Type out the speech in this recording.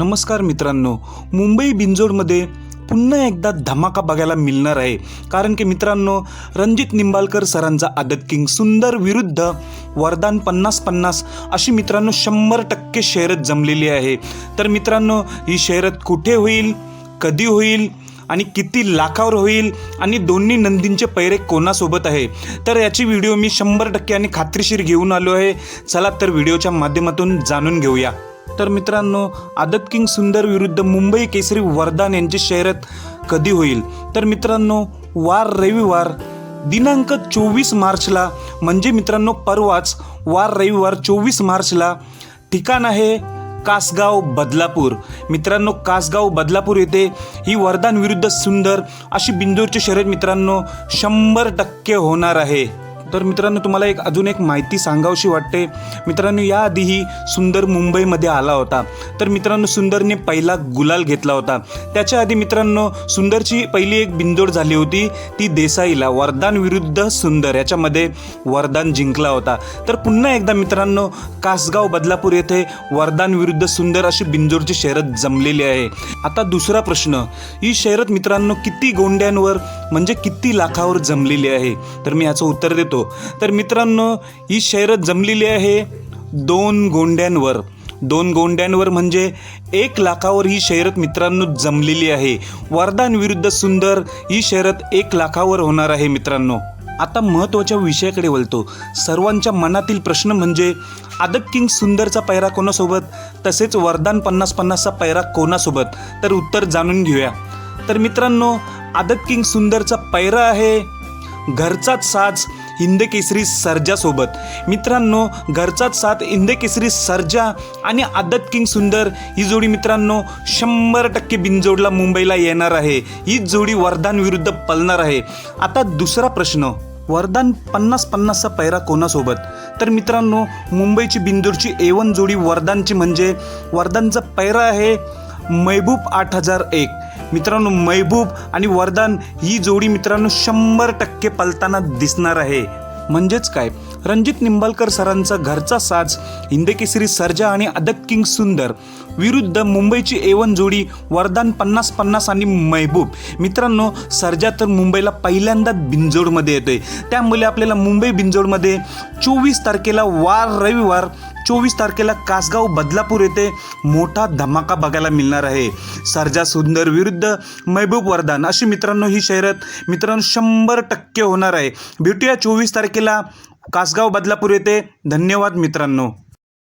नमस्कार मित्रांनो मुंबई बिंजोडमध्ये पुन्हा एकदा धमाका बघायला मिळणार आहे. कारण की मित्रांनो रणजित निंबाळकर सरांचा आदत किंग सुंदर विरुद्ध वरदान पन्नास पन्नास अशी मित्रांनो शंभर टक्के शर्यत जमलेली आहे. तर मित्रांनो ही शर्यत कुठे होईल कधी होईल आणि किती लाखावर होईल आणि दोन्ही नंदींचे पैरे कोणासोबत आहे? तर याची व्हिडिओ मी शंभर टक्के आणि खात्रीशीर घेऊन आलो आहे. चला तर व्हिडिओच्या माध्यमातून जाणून घेऊया. तर मित्रांनो आदत किंग सुंदर विरुद्ध मुंबई केसरी वरदान यांची शर्यत कधी होईल? तर मित्रांनो वार रविवार दिनांक चोवीस मार्चला म्हणजे मित्रांनो परवाच वार रविवार चोवीस मार्चला ठिकाण आहे कासगाव बदलापूर. मित्रांनो कासगाव बदलापूर येथे ही वरदान विरुद्ध सुंदर अशी बिंदूरची शर्यत मित्रांनो शंभर टक्के होणार आहे. तर मित्रांनो तुम्हाला एक अजून एक माहिती सांगावशी वाटते. मित्रांनो याआधीही सुंदर मुंबईमध्ये आला होता. तर मित्रांनो सुंदरने पहिला गुलाल घेतला होता. त्याच्या आधी मित्रांनो सुंदरची पहिली एक बिंदोड झाली होती. ती देसाईला वरदान विरुद्ध सुंदर. याच्यामध्ये वरदान जिंकला होता. तर पुन्हा एकदा मित्रांनो कासगाव बदलापूर येथे वरदान विरुद्ध सुंदर अशी बिंजोरची शर्यत जमलेली आहे. आता दुसरा प्रश्न ही शर्यत मित्रांनो किती गोंड्यांवर म्हणजे किती लाखावर जमलेली आहे? तर मी याचं उत्तर देतो. तर मित्रांनो ही शहरत जमलेली आहे दोन गोंड्यांवर. दोन गोंड्यांवर म्हणजे एक लाखावर ही शर्यत मित्रांनो जमलेली आहे. वरदान विरुद्ध सुंदर ही शर्यत एक लाखावर होणार आहे मित्रांनो. आता महत्त्वाच्या विषयाकडे वळतो. सर्वांच्या मनातील प्रश्न म्हणजे आदत किंग सुंदरचा पैरा कोणासोबत? तसेच वरदान पन्नास पन्नासचा पैरा कोणासोबत? तर उत्तर जाणून घेऊया. तर मित्रांनो आदत किंग सुंदरचा पैरा आहे घरचाच साज. हिंद केसरी सर्जासोबत मित्रांनो घरचाच साथ हिंद केसरी सर्जा आणि आदत किंग सुंदर. ही जोडी मित्रांनो शंभर टक्के बिनजोडला मुंबईला येणार आहे. ही जोडी वरदान विरुद्ध पलणार आहे. आता दुसरा प्रश्न. वरदान पन्नास पन्नासचा पैरा कोणासोबत? तर मित्रांनो मुंबईची बिंदूरची एवन जोडी वरदानची म्हणजे वरदानचा पैरा आहे महबूब आठ हजार एक. मित्रांनो मैबूब आणि वरदान ही जोडी मित्रांनो शंभर टक्के पलताना दिसणार आहे. म्हणजेच काय? रणजित निंबाळकर सरांचा घरचा साज हिंदकेसरी सर्जा आणि अदक किंग सुंदर विरुद्ध मुंबईची एवन जोडी वरदान पन्नास पन्नास आणि महबूब. मित्रांनो सर्जा तर मुंबईला पहिल्यांदा बिंजोडमध्ये येतोय. त्यामुळे आपल्याला मुंबई बिंजोडमध्ये चोवीस तारखेला वार रविवार चोवीस तारखेला कासगाव बदलापूर येथे मोठा धमाका बघायला मिळणार आहे. सरजा सुंदर विरुद्ध महबूब वरदान. अशी मित्रांनो ही शर्यत मित्रांनो शंभर टक्के होणार आहे. भेटूया चोवीस तारखेला कासगाव बदलापूर येथे. धन्यवाद मित्रांनो.